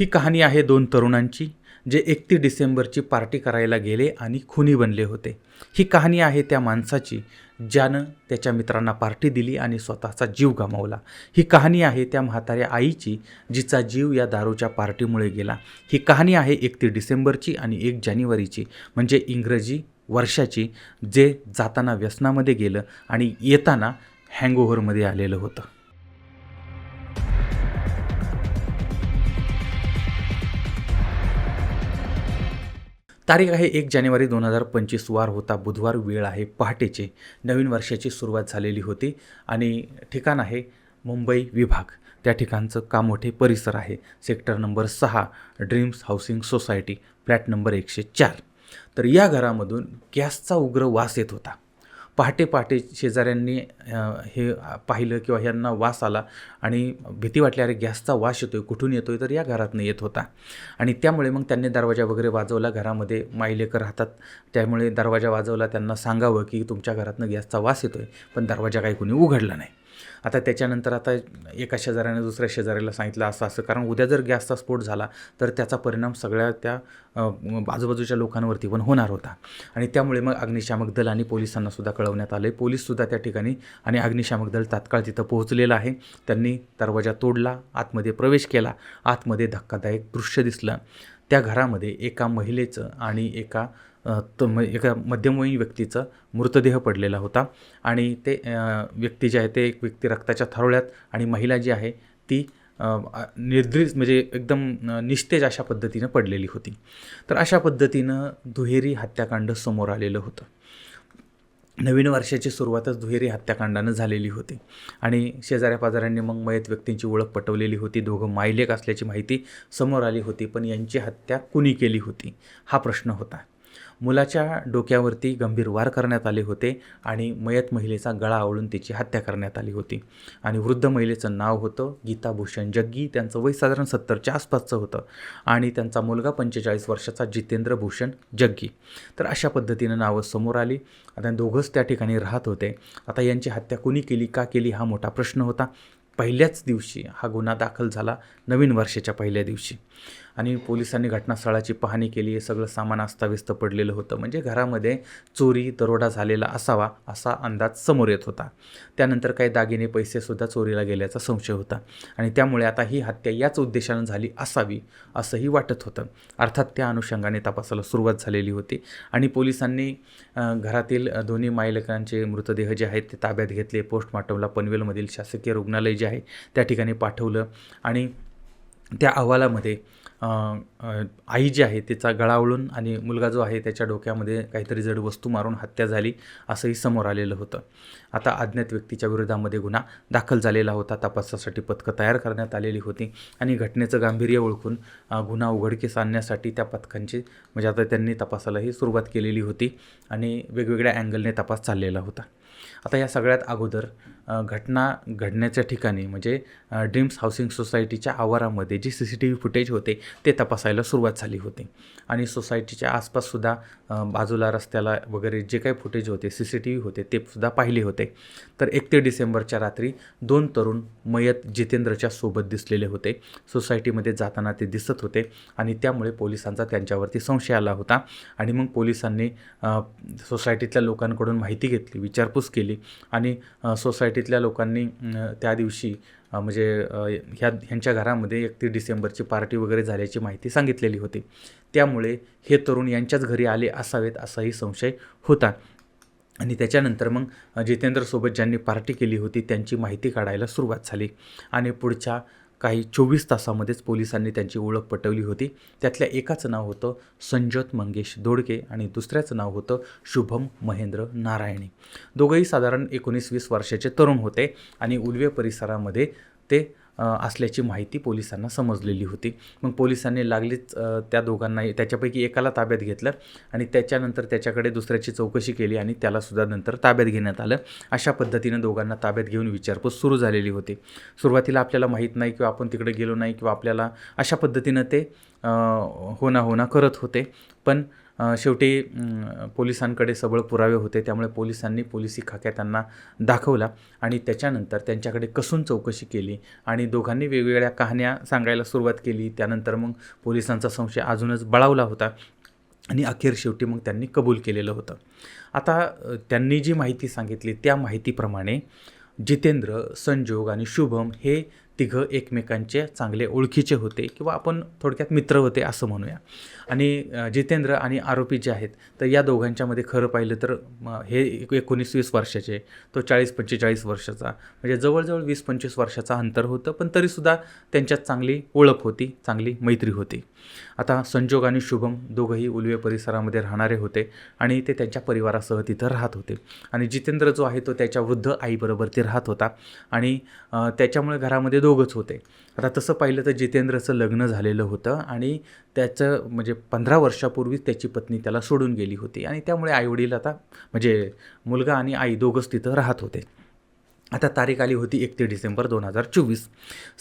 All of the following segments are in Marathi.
ही कहाणी आहे दोन तरुणांची जे एकतीस डिसेंबरची पार्टी करायला गेले आणि खुनी बनले होते. ही कहाणी आहे त्या माणसाची ज्यानं त्याच्या मित्रांना पार्टी दिली आणि स्वतःचा जीव गमावला. ही कहाणी आहे त्या म्हाताऱ्या आईची जिचा जीव या दारूच्या पार्टीमुळे गेला. ही कहाणी आहे एकतीस डिसेंबरची आणि एक जानेवारीची म्हणजे इंग्रजी वर्षाची जे जाताना व्यसनामध्ये गेलं आणि येताना हँगओव्हरमध्ये आलेलं होतं. तारीख आहे एक जानेवारी दोन हजार पंचवीस. वार होता बुधवार वेळ आहे पहाटेचे. नवीन वर्षाची सुरुवात झालेली होती आणि ठिकाण आहे मुंबई विभाग. त्या ठिकाणचं कामोठे परिसर आहे. सेक्टर नंबर सहा dreams housing society flat number एकशे चार. तर या घरामधून गॅसचा उग्र वास येत होता. पहाटे पहाटे शेजाऱ्यांनी हे पाहिलं किंवा ह्यांना वास आला आणि भीती वाटली अरे गॅसचा वास येतो आहे कुठून येतो आहे तर या घरातनं येत होता. आणि त्यामुळे मग त्यांनी दरवाजा वगैरे वाजवला घरामध्ये माईलेकर राहतात. त्यामुळे दरवाजा वाजवला त्यांना सांगावं की तुमच्या घरातनं गॅसचा वास येतो आहे पण दरवाजा काही कोणी उघडला नाही. आता त्याच्यानंतर आता एका शेजाऱ्याने दुसऱ्या शेजाऱ्याला सांगितलं असं असं. कारण उद्या जर गॅसचा स्फोट झाला तर त्याचा परिणाम सगळ्या त्या बाजूबाजूच्या आजूबाजूच्या लोकांवरती पण होणार होता. आणि त्यामुळे मग अग्निशामक दल आणि पोलिसांना सुद्धा कळवण्यात आले पोलीससुद्धा त्या ठिकाणी आणि अग्निशामक दल तात्काळ तिथं पोहोचलेलं आहे. त्यांनी दरवाजा तोडला आतमध्ये प्रवेश केला. आतमध्ये धक्कादायक दृश्य दिसलं. त्या घरामध्ये एका महिलेचं आणि एका त म एका मध्यमवयीन व्यक्तीचा मृतदेह पडलेला होता. आणि ते व्यक्ती जे आहे ते एक व्यक्ती रक्ताच्या थारोळ्यात आणि महिला जी आहे ती निर्द्रित म्हणजे एकदम निस्तेज अशा पद्धतीनं पडलेली होती. तर अशा पद्धतीनं दुहेरी हत्याकांड समोर आलेलं होतं. नवीन वर्षाची सुरुवातच दुहेरी हत्याकांडानं झालेली होती. आणि शेजाऱ्या पाजाऱ्यांनी मग मयत व्यक्तींची ओळख पटवलेली होती. दोघं मायलेक असल्याची माहिती समोर आली होती पण यांची हत्या कुणी केली होती? हा प्रश्न होता. मुलाच्या डोक्यावरती गंभीर वार करण्यात आले होते आणि मयत महिलेचा गळा आवळून तिची हत्या करण्यात आली होती. आणि वृद्ध महिलेचं नाव होतं गीताभूषण जग्गी. त्यांचं वय साधारण सत्तरच्या आसपासचं होतं. आणि त्यांचा मुलगा पंचेचाळीस वर्षाचा जितेंद्र भूषण जग्गी. तर अशा पद्धतीनं नावं समोर आली. आता दोघंच त्या ठिकाणी राहत होते. आता यांची हत्या कुणी केली का केली हा मोठा प्रश्न होता. पहिल्याच दिवशी हा गुन्हा दाखल झाला नवीन वर्षाच्या पहिल्या दिवशी. आणि पोलिसांनी घटनास्थळाची पाहणी केली. हे सगळं सामान अस्ताव्यस्त पडलेलं होतं. म्हणजे घरामध्ये चोरी दरोडा झालेला असावा असा अंदाज समोर येत होता. त्यानंतर काही दागिने पैसेसुद्धा चोरीला गेल्याचा संशय होता. आणि त्यामुळे आता ही हत्या याच उद्देशानं झाली असावी असंही वाटत होतं. अर्थात त्या अनुषंगाने तपासाला सुरुवात झालेली होती. आणि पोलिसांनी घरातील दोन्ही मायलकांचे मृतदेह जे आहेत ते ताब्यात घेतले. पोस्टमार्टमला पनवेलमधील शासकीय रुग्णालय जे आहे त्या ठिकाणी पाठवलं. आणि त्या अहवालामध्ये आई जी आहे तिचा गळावळून आणि मुलगा जो आहे त्याच्या डोक्यामध्ये काहीतरी जड वस्तू मारून हत्या झाली असंही समोर आलेलं होतं. आता अज्ञात व्यक्तीच्या विरोधामध्ये गुन्हा दाखल झालेला होता. तपासासाठी पथकं तयार करण्यात आलेली होती आणि घटनेचं गांभीर्य ओळखून गुन्हा उघडकीस आणण्यासाठी त्या पथकांची म्हणजे आता त्यांनी तपासालाही सुरुवात केलेली होती आणि वेगवेगळ्या अँगलने तपास चाललेला होता. आता या सगळ्यात अगोदर घटना घडण्याच्या ठिकाणी म्हणजे ड्रीम्स हाऊसिंग सोसायटीच्या आवारामध्ये जे C C T V footage होते ते तपासायला सुरुवात झाली होती. आणि सोसायटीच्या आसपाससुद्धा बाजूला रस्त्याला वगैरे जे काही फुटेज होते सी सी टी व्ही होते ते सुद्धा पाहिले होते. तर एकतीस डिसेंबरच्या रात्री दोन तरुण मयत जितेंद्रच्या सोबत दिसलेले होते. सोसायटीमध्ये जाताना ते दिसत होते आणि त्यामुळे पोलिसांचा त्यांच्यावरती संशय आला होता. आणि मग पोलिसांनी सोसायटीतल्या लोकांकडून माहिती घेतली विचारपूस केली आणि सोसायटी सोसायटीतल्या लोकांनी त्या दिवशी म्हणजे ह्या ह्यांच्या घरामध्ये एकतीस डिसेंबरची पार्टी वगैरे झाल्याची माहिती सांगितलेली होती. त्यामुळे हे तरुण यांच्याच घरी आले असावेत असाही संशय होता. आणि त्याच्यानंतर मग जितेंद्रसोबत ज्यांनी पार्टी केली होती त्यांची माहिती काढायला सुरुवात झाली. आणि पुढच्या काही चोवीस तासामध्येच पोलिसांनी त्यांची ओळख पटवली होती. त्यातल्या एकाचं नाव होतं संजत मंगेश दोडके आणि दुसऱ्याचं नाव होतं शुभम महेंद्र नारायणी. दोघंही साधारण एकोणीस वीस वर्षाचे तरुण होते आणि उलवे परिसरामध्ये ते असल्याची माहिती पोलिसांना समजलेली होती. मग पोलिसांनी लागलीच त्या दोघांना त्याच्यापैकी एकाला ताब्यात घेतलं आणि त्याच्यानंतर त्याच्याकडे दुसऱ्याची चौकशी केली आणि त्यालासुद्धा नंतर ताब्यात घेण्यात आलं. अशा पद्धतीनं दोघांना ताब्यात घेऊन विचारपूस सुरू झालेली होती. सुरुवातीला आपल्याला माहीत नाही किंवा आपण तिकडे गेलो नाही किंवा आपल्याला अशा पद्धतीनं ते अ, होना होना करत होते. पण शेवटी पोलिसांकडे सबळ पुरावे होते त्यामुळे पोलिसांनी पोलिसी खाक्या त्यांना दाखवला आणि त्याच्यानंतर त्यांच्याकडे कसून चौकशी केली आणि दोघांनी वेगवेगळ्या कहाण्या सांगायला सुरुवात केली. त्यानंतर मग पोलिसांचा संशय अजूनच बळावला होता आणि अखेर शेवटी मग त्यांनी कबूल केलेलं होतं. आता त्यांनी जी माहिती सांगितली त्या माहितीप्रमाणे जितेंद्र संजोग आणि शुभम हे तिघं एकमेकांचे चांगले ओळखीचे होते किंवा आपण थोडक्यात मित्र होते असं म्हणूया. आणि जितेंद्र आणि आरोपी जे आहेत तर या दोघांच्यामध्ये खरं पाहिलं तर हे एकोणीस वीस वर्षाचे तो चाळीस पंचेचाळीस वर्षाचा म्हणजे जवळजवळ वीस पंचवीस वर्षाचा अंतर होतं पण तरीसुद्धा त्यांच्यात चांगली ओळख होती चांगली मैत्री होती. आता संजोग आणि शुभम दोघंही उलवे परिसरामध्ये राहणारे होते आणि ते त्यांच्या परिवारासह तिथं राहत होते. आणि जितेंद्र जो आहे तो त्याच्या वृद्ध आईबरोबर ते राहत होता आणि त्याच्यामुळे घरामध्ये दोघंच होते. आता तसं पाहिलं तर जितेंद्रचं लग्न झालेलं होतं आणि त्याचं म्हणजे पंधरा वर्षापूर्वीच त्याची पत्नी त्याला सोडून गेली होती आणि त्यामुळे आईवडील आता म्हणजे मुलगा आणि आई दोघंच तिथं राहत होते. आता तारीख आली होती एकतीस डिसेंबर दोन हजार चोवीस.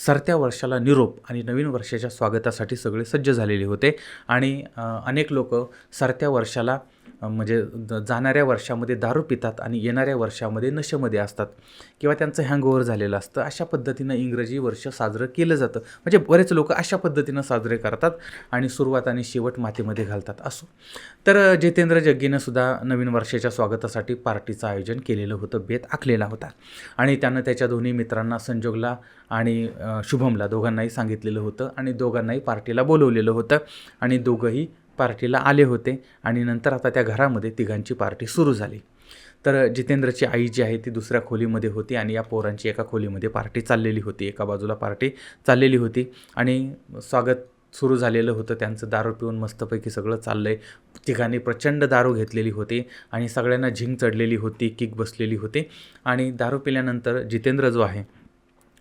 सरत्या वर्षाला निरोप आणि नवीन वर्षाच्या स्वागतासाठी सगळे सज्ज झालेले होते आणि अनेक लोक सरत्या वर्षाला म्हणजे जाणाऱ्या वर्षामध्ये दारू पितात आणि येणाऱ्या वर्षामध्ये नशेमध्ये असतात किंवा त्यांचं हँगओव्हर झालेलं असतं अशा पद्धतीनं इंग्रजी वर्ष साजरं केलं जातं. म्हणजे बरेच लोक अशा पद्धतीनं साजरे करतात आणि सुरुवात आणि शेवट मातीमध्ये घालतात असो. तर जितेंद्र जग्गीनं सुद्धा नवीन वर्षाच्या स्वागतासाठी पार्टीचं आयोजन केलेलं होतं बेत आखलेला होता. आणि त्यानं त्याच्या दोन्ही मित्रांना संजोगला आणि शुभमला दोघांनाही सांगितलेलं होतं आणि दोघांनाही पार्टीला बोलवलेलं होतं आणि दोघंही पार्टीला आले होते आणि नंतर आता त्या घरामध्ये तिघांची पार्टी सुरू झाली. तर जितेंद्रची आई जी आहे ती दुसऱ्या खोलीमध्ये होती आणि या पोरांची एका खोलीमध्ये पार्टी चाललेली होती. एका बाजूला पार्टी चाललेली होती आणि स्वागत सुरू झालेलं होतं. त्यांचं दारू पिऊन मस्तपैकी सगळं चाललं आहे तिघांनी प्रचंड दारू घेतलेली होती आणि सगळ्यांना झिंग चढलेली होती किक बसलेली होती आणि दारू पिल्यानंतर जितेंद्र जो आहे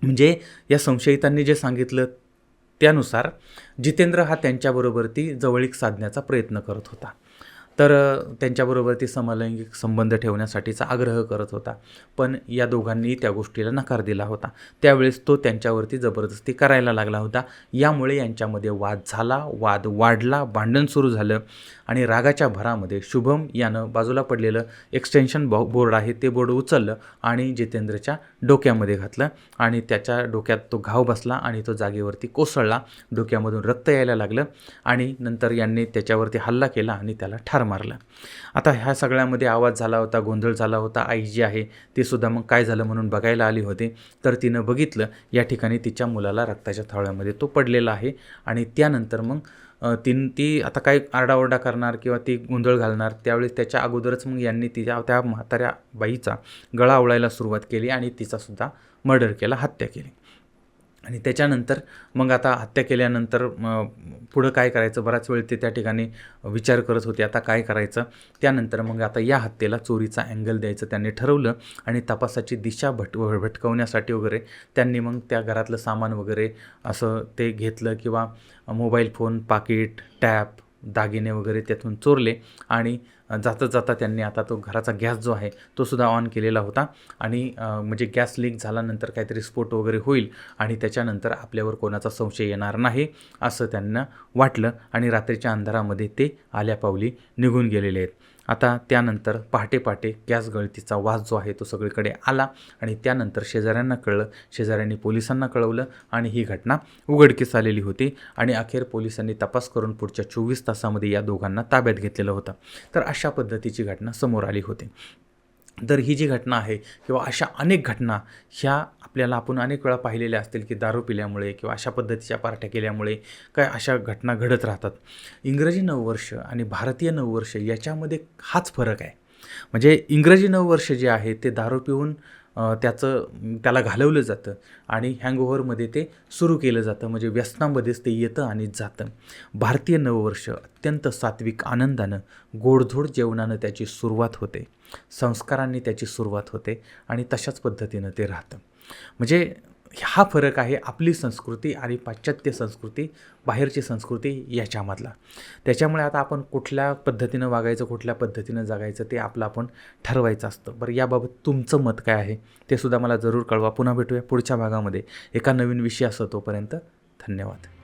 म्हणजे या संशयितांनी जे सांगितलं त्यानुसार जितेंद्र हा त्यांच्याबरोबर ती जवळीक साधण्याचा प्रयत्न करत होता. तर त्यांच्याबरोबर ती समलैंगिक संबंध ठेवण्यासाठीचा आग्रह करत होता. पण या दोघांनी त्या गोष्टीला नकार दिला होता. त्यावेळेस तो त्यांच्यावरती जबरदस्ती करायला लागला होता. यामुळे यांच्यामध्ये वाद झाला वाद वाढला भांडण सुरू झालं आणि रागाच्या भरामध्ये शुभम यानं बाजूला पडलेलं एक्सटेन्शन बॉ बोर्ड आहे ते बोर्ड उचललं आणि जितेंद्रच्या डोक्यामध्ये घातलं आणि त्याच्या डोक्यात तो घाव बसला आणि तो जागेवरती कोसळला. डोक्यामधून रक्त यायला लागलं आणि नंतर यांनी त्याच्यावरती हल्ला केला आणि त्याला ठार मारला. आता ह्या सगळ्यामध्ये आवाज झाला होता गोंधळ झाला होता. आई जी आहे ती सुद्धा मग काय झालं म्हणून बघायला आली होती. तर तिनं बघितलं या ठिकाणी तिच्या मुलाला रक्ताच्या थाळ्यामध्ये तो पडलेला आहे. आणि त्यानंतर मग तीन ती आता काय आरडाओरडा करणार किंवा ती गोंधळ घालणार त्यावेळेस त्याच्या अगोदरच मग यांनी तिच्या त्या म्हाताऱ्या बाईचा गळा आवळायला सुरुवात केली आणि तिचासुद्धा मर्डर केला हत्या केली. आणि त्याच्यानंतर मग आता हत्या केल्यानंतर पुढं काय करायचं? बराच वेळ ते त्या ठिकाणी विचार करत होते आता काय करायचं? त्यानंतर मग आता या हत्येला चोरीचा अँगल द्यायचं त्यांनी ठरवलं आणि तपासाची दिशा भट भटकवण्यासाठी वगैरे त्यांनी मग त्या घरातलं सामान वगैरे असं ते घेतलं किंवा मोबाईल फोन पाकिट टॅप दागिने वगैरे त्यातून चोरले आणि जाता जाता त्यांनी आता तो घराचा गॅस जो आहे तो सुद्धा ऑन केलेला होता. आणि म्हणजे गॅस लीक झाल्यानंतर काहीतरी स्फोट वगैरे होईल आणि त्याच्यानंतर आपल्यावर कोणाचा संशय येणार नाही असं त्यांना वाटलं. आणि रात्रीच्या अंधारामध्ये ते आल्या पावली निघून गेलेले आहेत. आता त्यानंतर पहाटे पहाटे गॅस गळतीचा वास जो आहे तो सगळीकडे आला आणि त्यानंतर शेजाऱ्यांना कळलं शेजाऱ्यांनी पोलिसांना कळवलं आणि ही घटना उघडकीस आलेली होती आणि अखेर पोलिसांनी तपास करून पुढच्या चोवीस तासामध्ये या दोघांना ताब्यात घेतलेलं होतं. तर अशा पद्धतीची घटना समोर आली होती. तर ही जी घटना आहे किंवा अशा अनेक घटना ह्या आपल्याला आपण अनेक वेळा पाहिलेल्या असतील की दारू पिल्यामुळे किंवा अशा पद्धतीच्या पार्ट्या केल्यामुळे काय अशा घटना घडत राहतात. इंग्रजी नववर्ष आणि भारतीय नववर्ष याच्यामध्ये हाच फरक आहे. म्हणजे इंग्रजी नववर्ष जे आहे ते दारू पिऊन त्याचं त्याला घालवलं जातं आणि हँगओव्हरमध्ये ते सुरू केलं जातं. म्हणजे व्यसनामध्येच ते येतं आणि जातं. भारतीय नववर्ष अत्यंत सात्विक आनंदानं गोडधोड जेवणानं त्याची सुरुवात होते. संस्कारांनी त्याची सुरुवात होते आणि तशाच पद्धतीनं ते राहतं. म्हणजे हा फरक आहे आपली संस्कृती आणि पाश्चात्य संस्कृती बाहेरची संस्कृती याच्यामधला. त्याच्यामुळे आता आपण कुठल्या पद्धतीनं वागायचं कुठल्या पद्धतीनं जगायचं ते आपलं आपण ठरवायचं असतं. बरं याबाबत तुमचं मत काय आहे ते सुद्धा मला जरूर कळवा. पुन्हा भेटूया पुढच्या भागामध्ये. एका नवीन विषयासह तोपर्यंत धन्यवाद.